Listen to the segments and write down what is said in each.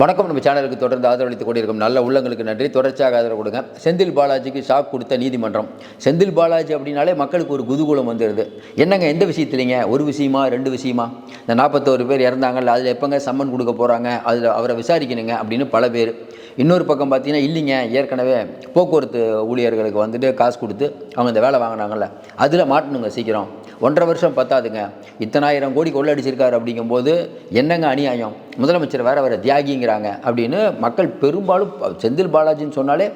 வணக்கம். நம்ம சேனலுக்கு தொடர்ந்து ஆதரவளித்துக் கொண்டிருக்கும் நல்ல உள்ளங்களுக்கு நன்றி. தொடர்ச்சியாக ஆதரவு கொடுங்க. செந்தில் பாலாஜிக்கு ஷாக் கொடுத்த நீதிமன்றம். செந்தில் பாலாஜி அப்படின்னாலே மக்களுக்கு ஒரு குதூகூலம் வந்துடுது. என்னங்க எந்த விஷயத்துலைங்க? ஒரு விஷயமா ரெண்டு விஷயமா? இந்த நாற்பத்தோரு பேர் இறந்தாங்கல்ல அதில் எப்போங்க சம்மன் கொடுக்க போகிறாங்க அதில் அவரை விசாரிக்கணுங்க அப்படின்னு பல பேர். இன்னொரு பக்கம் பார்த்தீங்கன்னா இல்லைங்க ஏற்கனவே போக்குவரத்து ஊழியர்களுக்கு வந்துட்டு காசு கொடுத்து அவங்க இந்த வேலை வாங்கினாங்கல்ல அதில் மாட்டணுங்க சீக்கிரம். ஒன்றரை வருஷம் பத்தாதுங்க. இத்தனாயிரம் கோடி கொள்ளடிச்சிருக்காரு அப்படிங்கும்போது என்னங்க அநியாயம்? முதலமைச்சர் வேற வேற தியாகிங்கிறாங்க அப்படின்னு மக்கள் பெரும்பாலும் செந்தில் பாலாஜின்னு சொன்னாலே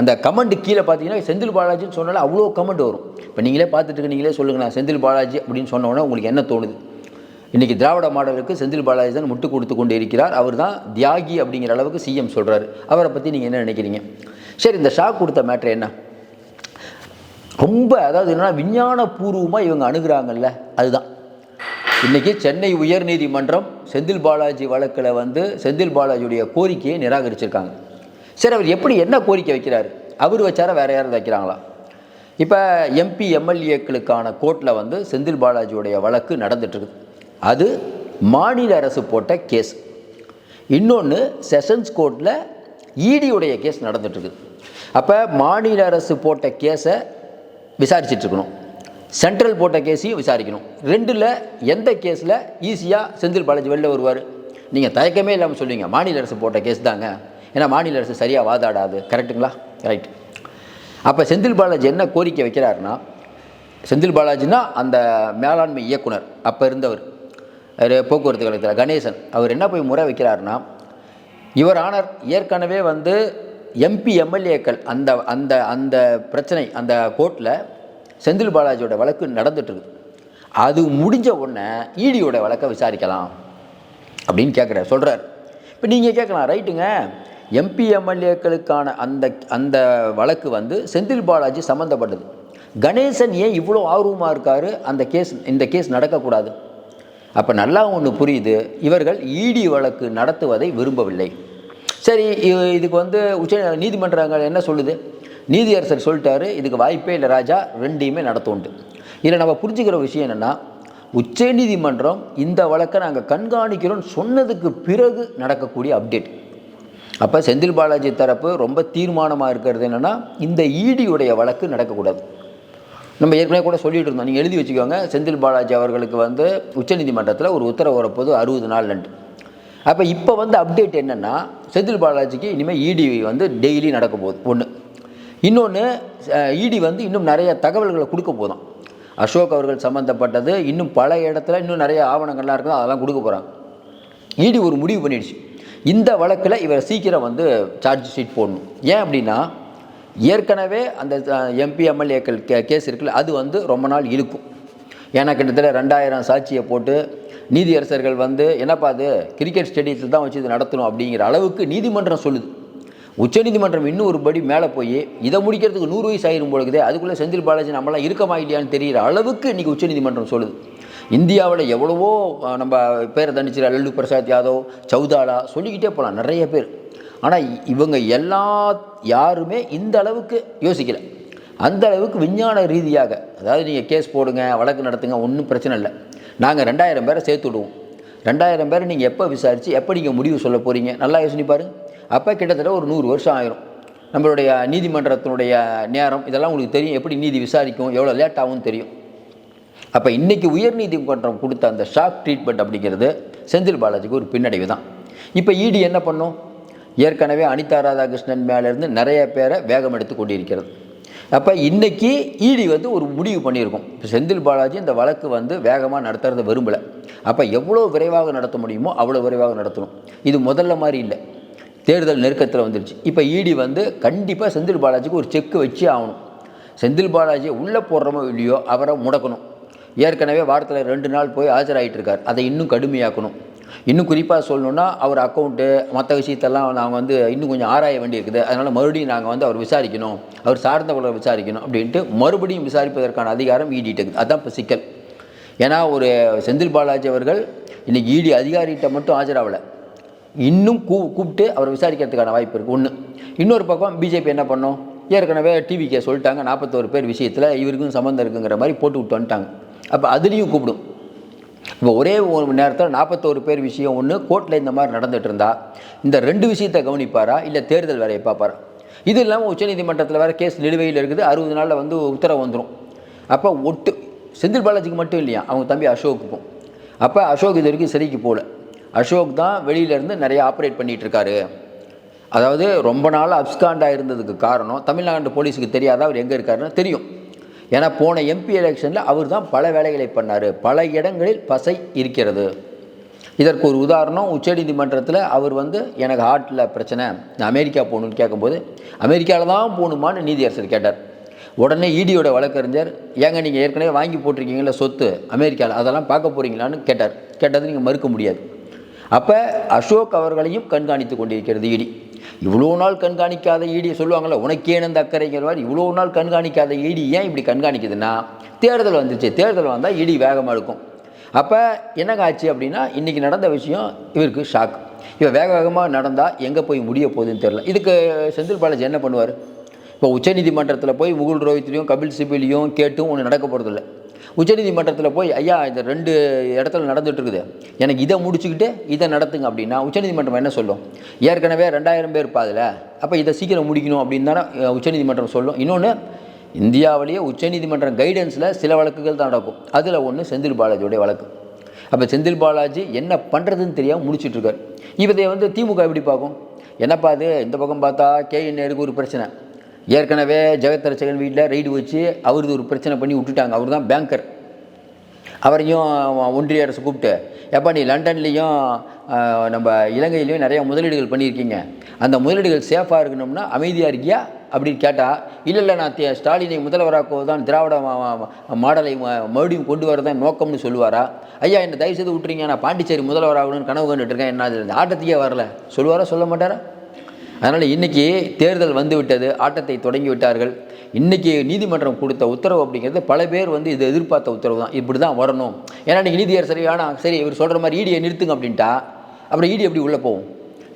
அந்த கமெண்ட் கீழே பார்த்தீங்கன்னா செந்தில் பாலாஜின்னு சொன்னாலே அவ்வளோ கமெண்ட் வரும். இப்போ நீங்களே பார்த்துட்டு நீங்களே சொல்லுங்கண்ணா செந்தில் பாலாஜி அப்படின்னு சொன்னோன்னே உங்களுக்கு என்ன தோணுது? இன்றைக்கி திராவிட மாடலுக்கு செந்தில் பாலாஜி தான் முட்டு கொடுத்து கொண்டு இருக்கிறார். அவர் தான் தியாகி அப்படிங்கிற அளவுக்கு சிஎம் சொல்கிறாரு அவரை பற்றி நீங்கள் என்ன நினைக்கிறீங்க? சரி இந்த ஷாக் கொடுத்த மேட்ரு என்ன? ரொம்ப அதாவது என்னன்னா விஞ்ஞானபூர்வமாக இவங்க அணுகிறாங்கல்ல அதுதான். இன்றைக்கி சென்னை உயர்நீதிமன்றம் செந்தில் பாலாஜி வழக்கில் வந்து செந்தில் பாலாஜியுடைய கோரிக்கையை நிராகரிச்சிருக்காங்க. சரி அவர் எப்படி என்ன கோரிக்கை வைக்கிறாரு? அவர் வச்சாரா வேறு யாராவது வைக்கிறாங்களா? இப்போ எம்பி எம்எல்ஏக்களுக்கான கோர்ட்டில் வந்து செந்தில் பாலாஜியுடைய வழக்கு நடந்துட்டுருக்குது. அது மாநில அரசு போட்ட கேஸ். இன்னொன்று செஷன்ஸ் கோர்ட்டில் ஈடியுடைய கேஸ் நடந்துட்டுருக்குது. அப்போ மாநில அரசு போட்ட கேஸை விசாரிச்சிட்ருக்கணும். சென்ட்ரல் போட்ட கேஸையும் விசாரிக்கணும். ரெண்டில் எந்த கேஸில் ஈஸியாக செந்தில் பாலாஜி வெளில வருவார்? நீங்கள் தயக்கமே இல்லாமல் சொல்லுவீங்க மாநில அரசு போட்ட கேஸ் தாங்க. ஏன்னா மாநில அரசு சரியாக வாதாடாது. கரெக்டுங்களா ரைட் அப்போ செந்தில் பாலாஜி என்ன கோரிக்கை வைக்கிறாருன்னா செந்தில் பாலாஜினா அந்த மேலாண்மை இயக்குனர். அப்போ இருந்தவர். போக்குவரத்து கழகத்தில் கணேசன். அவர் என்ன போய் முறை வைக்கிறாருன்னா இவர் ஆனர். ஏற்கனவே வந்து எம்பி எம்எல்ஏக்கள் அந்த அந்த அந்த பிரச்சனை அந்த கோர்ட்டில் செந்தில் பாலாஜியோட வழக்கு நடந்துட்டுருக்கு அது முடிஞ்ச உடனே ஈடியோட வழக்கை விசாரிக்கலாம் அப்படின்னு கேட்குற சொல்கிறார் இப்போ நீங்கள் கேட்கலாம் ரைட்டுங்க. எம்பி எம்எல்ஏக்களுக்கான அந்த அந்த வழக்கு வந்து செந்தில் பாலாஜி சம்மந்தப்பட்டது கணேசன் ஏன் இவ்வளோ ஆர்வமாக இருக்கார்? அந்த கேஸ் இந்த கேஸ் நடக்கக்கூடாது. அப்போ நல்லா ஒன்று புரியுது. இவர்கள் ஈடி வழக்கு நடத்துவதை விரும்பவில்லை. சரி இதுக்கு வந்து உச்ச நீதிமன்றங்கள் என்ன சொல்லுது? நீதியரசர் சொல்லிட்டாரு இதுக்கு வாய்ப்பே இல்லை ராஜா ரெண்டையுமே நடத்தோண்டு இதில் நம்ம புரிஞ்சுக்கிற விஷயம் என்னென்னா உச்சநீதிமன்றம் இந்த வழக்கை நாங்கள் கண்காணிக்கிறோம்னு சொன்னதுக்கு பிறகு நடக்கக்கூடிய அப்டேட் அப்போ செந்தில் பாலாஜி தரப்பு ரொம்ப தீர்மானமாக இருக்கிறது என்னென்னா இந்த ஈடியுடைய வழக்கு நடக்கக்கூடாது. நம்ம ஏற்கனவே கூட சொல்லிட்டு இருந்தோம். நீங்கள் எழுதி வச்சுக்கோங்க செந்தில் பாலாஜி அவர்களுக்கு வந்து உச்சநீதிமன்றத்தில் ஒரு உத்தரவு வரப்போது அறுபது நாள் நண்டு அப்போ இப்போ வந்து அப்டேட் என்னென்னா செந்தில் பாலாஜிக்கு இனிமேல் இடி வந்து டெய்லி நடக்க போகுது. ஒன்று இன்னொன்று இடி வந்து இன்னும் நிறைய தகவல்களை கொடுக்க போதும் அசோக் அவர்கள் சம்மந்தப்பட்டது இன்னும் பல இடத்துல இன்னும் நிறைய ஆவணங்கள்லாம் இருக்குது அதெல்லாம் கொடுக்க போகிறாங்க இடி ஒரு முடிவு பண்ணிடுச்சு. இந்த வழக்கில் இவர் சீக்கிரம் வந்து சார்ஜ் ஷீட் போடணும். ஏன் அப்படின்னா ஏற்கனவே அந்த எம்பி எம்எல்ஏக்கள் கே கேஸ் இருக்குல்ல அது வந்து ரொம்ப நாள் இழுக்கும். ஏன்னா கிட்டத்தட்ட ரெண்டாயிரம் சாட்சியை போட்டு நீதியரசர்கள் வந்து என்னப்பா அது கிரிக்கெட் ஸ்டேடியத்தில் தான் வச்சு இது நடத்தணும் அப்படிங்கிற அளவுக்கு நீதிமன்றம் சொல்லுது. உச்சநீதிமன்றம் இன்னும் ஒரு படி மேலே போய் இதை முடிக்கிறதுக்கு நூறு வயசு ஆயிரும் பொழுது அதுக்குள்ளே செந்தில் பாலாஜி நம்மளாம் இருக்கமா இல்லையான்னு தெரிகிற அளவுக்கு இன்றைக்கி உச்சநீதிமன்றம் சொல்லுது. இந்தியாவில் எவ்வளவோ நம்ம பேரை தண்டிச்சு லல்லு பிரசாத் யாதவ் சௌதாலா சொல்லிக்கிட்டே போகலாம் நிறைய பேர். ஆனால் இவங்க எல்லா யாருமே இந்த அளவுக்கு யோசிக்கலை. அந்த அளவுக்கு விஞ்ஞான ரீதியாக அதாவது நீங்கள் கேஸ் போடுங்க வழக்கு நடத்துங்க ஒன்றும் பிரச்சனை இல்லை. நாங்கள் ரெண்டாயிரம் பேரை சேர்த்து விடுவோம். ரெண்டாயிரம் பேரை நீங்கள் எப்போ விசாரித்து எப்போ நீங்கள் முடிவு சொல்ல போகிறீங்க நல்லா யோசனை பாருங்க. அப்போ கிட்டத்தட்ட ஒரு நூறு வருஷம் ஆயிரும். நம்மளுடைய நீதிமன்றத்தினுடைய நேரம் இதெல்லாம் உங்களுக்கு தெரியும். எப்படி நீதி விசாரிக்கும் எவ்வளோ லேட் தெரியும். அப்போ இன்றைக்கி உயர்நீதிமன்றம் கொடுத்த அந்த ஷாக் ட்ரீட்மெண்ட் அப்படிங்கிறது செந்தில் பாலாஜிக்கு ஒரு பின்னடைவு தான். இப்போ இடி என்ன பண்ணும்? ஏற்கனவே அனிதா ராதாகிருஷ்ணன் மேலேருந்து நிறைய பேரை வேகம் எடுத்து கொண்டிருக்கிறது. அப்போ இன்றைக்கி இடி வந்து ஒரு முடிவு பண்ணியிருக்கோம். இப்போ செந்தில் பாலாஜி இந்த வழக்கு வந்து வேகமாக நடத்துறத விரும்பலை. அப்போ எவ்வளோ விரைவாக நடத்த முடியுமோ அவ்வளோ விரைவாக நடத்தணும். இது முதல்ல மாதிரி இல்லை. தேர்தல் நெருக்கத்தில் வந்துருச்சு. இப்போ இடி வந்து கண்டிப்பாக செந்தில் பாலாஜிக்கு ஒரு செக்கு வச்சு ஆகணும். செந்தில் பாலாஜியை உள்ளே போடுறமோ இல்லையோ அவரை முடக்கணும். ஏற்கனவே வாரத்தில் ரெண்டு நாள் போய் ஆஜராகிட்டு இருக்கார். அதை இன்னும் கடுமையாக்கணும். இன்னும் குறிப்பாக சொல்லணுன்னா அவர் அக்கௌண்ட்டு மற்ற விஷயத்தெல்லாம் நாங்கள் வந்து இன்னும் கொஞ்சம் ஆராய வேண்டியிருக்குது. அதனால் மறுபடியும் நாங்கள் வந்து அவர் விசாரிக்கணும். அவர் சார்ந்தவர்களை விசாரிக்கணும் அப்படின்ட்டு மறுபடியும் விசாரிப்பதற்கான அதிகாரம் ஈடிட்டு அதுதான் இப்போ சிக்கல் ஏன்னா ஒரு செந்தில் பாலாஜி அவர்கள் இன்றைக்கி இடி அதிகாரிகிட்ட மட்டும் ஆஜராகலை. இன்னும் கூ கூப்பிட்டு அவரை விசாரிக்கிறதுக்கான வாய்ப்பு இருக்குது ஒன்று இன்னொரு பக்கம் பிஜேபி என்ன பண்ணோம்? ஏற்கனவே டிவிக்கே சொல்லிட்டாங்க. நாற்பத்தோரு பேர் விஷயத்தில் இவருக்கும் சம்மந்தம் இருக்குங்கிற மாதிரி போட்டு விட்டு வந்துட்டாங்க. அப்போ அதுலேயும் கூப்பிடும். இப்போ ஒரே ஒரு மணி நேரத்தில் நாற்பத்தோரு பேர் விஷயம் ஒன்று கோர்ட்டில் இந்த மாதிரி நடந்துட்டு இருந்தா இந்த ரெண்டு விஷயத்தை கவனிப்பாரா? இல்லை தேர்தல் வேலையை பார்ப்பாரா? இது இல்லாமல் உச்சநீதிமன்றத்தில் வேறு கேஸ் நிலுவையில் இருக்குது அறுபது நாளில் வந்து உத்தரவு வந்துடும் அப்போ ஒட்டு செந்தில் பாலாஜிக்கு மட்டும் இல்லையா? அவங்க தம்பி அசோக்குக்கும் அப்போ அசோக் இது வரைக்கும் சிறைக்கு போகல அசோக் தான் வெளியிலேருந்து நிறைய ஆப்ரேட் பண்ணிகிட்ருக்காரு அதாவது ரொம்ப நாள் அப்ஸ்காண்டாக இருந்ததுக்கு காரணம் தமிழ்நாடு போலீஸுக்கு தெரியாதா? அவர் எங்கே இருக்காருன்னு தெரியும். ஏன்னா போன எம்பி எலெக்ஷனில் அவர் தான் பல வேலைகளை பண்ணார். பல இடங்களில் பசை இருக்கிறது. இதற்கு ஒரு உதாரணம் உச்சநீதிமன்றத்தில் அவர் வந்து எனக்கு ஹார்ட்டில் பிரச்சனை நான் அமெரிக்கா போகணுன்னு கேட்கும்போது அமெரிக்காவில் தான் போகணுமான்னு நீதியரசர் கேட்டார். உடனே இடியோட வழக்கறிஞர் ஏங்க நீங்கள் ஏற்கனவே வாங்கி போட்டிருக்கீங்களா சொத்து அமெரிக்காவில் அதெல்லாம் பார்க்க போகிறீங்களான்னு கேட்டார். கேட்டது நீங்கள் மறுக்க முடியாது. அப்போ அசோக் அவர்களையும் கண்காணித்து கொண்டிருக்கிறது இடி இவ்வளோ நாள் கண்காணிக்காத ஈடியை சொல்லுவாங்கள்ல உனக்கே அந்த அக்கறைங்கிற மாதிரி இவ்வளோ நாள் கண்காணிக்காத ஈடி ஏன் இப்படி கண்காணிக்குதுன்னா தேர்தல் வந்துருச்சு தேர்தல் வந்தால் இடி வேகமாக இருக்கும். அப்போ என்னங்க ஆச்சு அப்படின்னா இன்றைக்கி நடந்த விஷயம் இவருக்கு ஷாக் இவன் வேக வேகமாக நடந்தால் எங்கே போய் முடிய போகுதுன்னு தெரில இதுக்கு செந்தில் பாலாஜி என்ன பண்ணுவார்? இப்போ உச்சநீதிமன்றத்தில் போய் முகுல் ரோஹித்லையும் கபில் சிபிலையும் கேட்டும் ஒன்று நடக்க போகிறதில்ல உச்சநீதிமன்றத்தில் போய் ஐயா இந்த ரெண்டு இடத்துல நடந்துகிட்ருக்குது. இருக்குது எனக்கு இதை முடிச்சுக்கிட்டு இதை நடத்துங்க அப்படின்னா உச்சநீதிமன்றம் என்ன சொல்லும்? ஏற்கனவே ரெண்டாயிரம் பேர் பாதில் அப்போ இதை சீக்கிரம் முடிக்கணும் அப்படின்னு தானே உச்சநீதிமன்றம் சொல்லும். இன்னொன்று இந்தியாவிலேயே உச்சநீதிமன்றம் கைடன்ஸில் சில வழக்குகள் தான் நடக்கும். அதில் ஒன்று செந்தில் பாலாஜியோடைய வழக்கு. அப்போ செந்தில் பாலாஜி என்ன பண்ணுறதுன்னு தெரியாமல் முடிச்சிட்ருக்கார். இதை வந்து திமுக எப்படி பார்க்கும்? என்னப்பா அது இந்த பக்கம் பார்த்தா கே நேருக்கு ஒரு பிரச்சனை. ஏற்கனவே ஜெகத் வீட்டில் ரைடு வச்சு அவரது ஒரு பிரச்சனை பண்ணி விட்டுட்டாங்க. அவர் தான் பேங்கர் அவரையும் ஒன்றிய அரசு கூப்பிட்டு எப்போ நீ லண்டன்லேயும் நம்ம இலங்கையிலையும் நிறையா முதலீடுகள் பண்ணியிருக்கீங்க. அந்த முதலீடுகள் சேஃபாக இருக்கணும்னா அமைதியாக இருக்கியா? அப்படின்னு கேட்டால் இல்லை இல்லை நான் ஸ்டாலினை முதல்வராக்குவது தான் திராவிட மாடலை ம- மறுபடியும் கொண்டு வரதான் நோக்கம்னு சொல்லுவாரா? ஐயா என்னை தயவு செய்து விட்டுறீங்க நான் பாண்டிச்சேரி முதல்வராகணும்னு கனவு கண்டுட்டு இருக்கேன். என்ன அது ஆட்டத்துக்கே வரல. சொல்லுவாரா? சொல்ல மாட்டாரா? அதனால் இன்றைக்கி தேர்தல் வந்து விட்டது ஆட்டத்தை தொடங்கி விட்டார்கள் இன்றைக்கி நீதிமன்றம் கொடுத்த உத்தரவு அப்படிங்கிறது பல பேர் வந்து இது எதிர்பார்த்த உத்தரவு தான். இப்படி தான் வரணும். ஏன்னா இன்றைக்கி நீதியரசர் ஆனால் சரி இவர் சொல்கிற மாதிரி ஈடியை நிறுத்துங்க அப்படின்ட்டா அப்புறம் ஈடி எப்படி உள்ளே போகும்?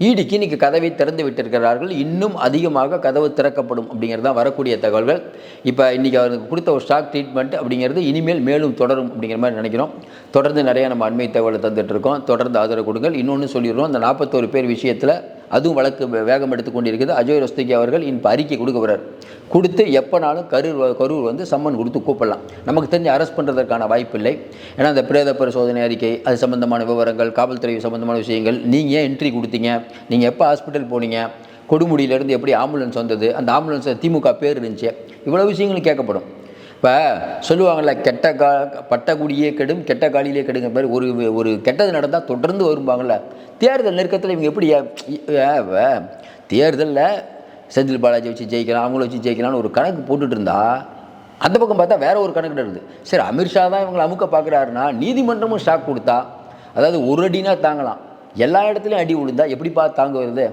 ஈடிக்கு இன்றைக்கி கதவை திறந்து விட்டிருக்கிறார்கள். இன்னும் அதிகமாக கதவு திறக்கப்படும் அப்படிங்கிறது தான் வரக்கூடிய தகவல்கள். இப்போ இன்றைக்கி அவருக்கு கொடுத்த ஒரு ஸ்டாக் ட்ரீட்மெண்ட் அப்படிங்கிறது இனிமேல் மேலும் தொடரும் அப்படிங்கிற மாதிரி நினைக்கிறோம். தொடர்ந்து நிறையா நம்ம அண்மை தகவலை தந்துட்டு இருக்கோம். தொடர்ந்து ஆதரவு கொடுங்கள். இன்னொன்று சொல்லிடுறோம். அந்த நாற்பத்தோரு பேர் விஷயத்தில் அதுவும் வழக்கு வேகம் எடுத்துக்கொண்டு இருக்குது அஜய் ரஸ்தகி அவர்கள் இப்போ அறிக்கை கொடுக்க கொடுத்து எப்போனாலும் கரூர் கரூர் வந்து சம்மன் கொடுத்து கூப்பிடலாம். நமக்கு தெரிஞ்சு அரெஸ்ட் பண்ணுறதற்கான வாய்ப்பு இல்லை. ஏன்னா அந்த பிரேத பரிசோதனை அறிக்கை அது சம்பந்தமான விவரங்கள் காவல்துறை சம்பந்தமான விஷயங்கள் நீங்கள் ஏன் என்ட்ரி கொடுத்தீங்க? நீங்கள் எப்போ ஹாஸ்பிட்டல் போனீங்க? கொடுமுடியிலேருந்து எப்படி ஆம்புலன்ஸ் வந்தது? அந்த ஆம்புலன்ஸில் திமுக பேர் இருந்துச்சு. இவ்வளோ விஷயங்களும் கேட்கப்படும். இப்போ சொல்லுவாங்கள்ல கெட்ட கா பட்ட குடியே கெடும் கெட்ட காலிலே கெடுங்க மாதிரி ஒரு ஒரு கெட்டது நடந்தால் தொடர்ந்து வரும்பாங்கள்ல தேர்தல் நெருக்கத்தில் இவங்க எப்படி தேர்தலில் செந்தில் பாலாஜி வச்சு ஜெயிக்கலாம் அவங்கள வச்சு ஜெயிக்கலாம்னு ஒரு கணக்கு போட்டுட்டு இருந்தா அந்த பக்கம் பார்த்தா வேற ஒரு கணக்கு இருக்குது சரி அமித்ஷா தான் இவங்களை அமுக்க பார்க்குறாருன்னா நீதிமன்றமும் ஷாக் கொடுத்தா அதாவது ஒரு அடினா தாங்கலாம். எல்லா இடத்துலையும் அடி விழுந்தா எப்படிப்பா தாங்க வருது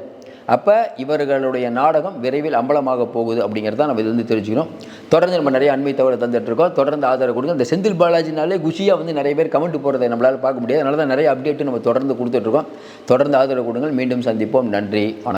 அப்போ இவர்களுடைய நாடகம் விரைவில் அம்பலமாக போகுது அப்படிங்கிறத நம்ம இது வந்து தெரிஞ்சுக்கணும். தொடர்ந்து நம்ம நிறைய அண்மை தவிர தந்துட்டுருக்கோம். தொடர்ந்து ஆதரவு கொடுங்க. இந்த செந்தில் பாலாஜினாலே குஷியாக வந்து நிறைய பேர் கமெண்ட் போகிறத நம்மளால் பார்க்க முடியாது. அதனால தான் நிறைய அப்டேட்டு நம்ம தொடர்ந்து கொடுத்துட்ருக்கோம் தொடர்ந்து ஆதரவு கொடுங்கள். மீண்டும் சந்திப்போம். நன்றி. வணக்கம்.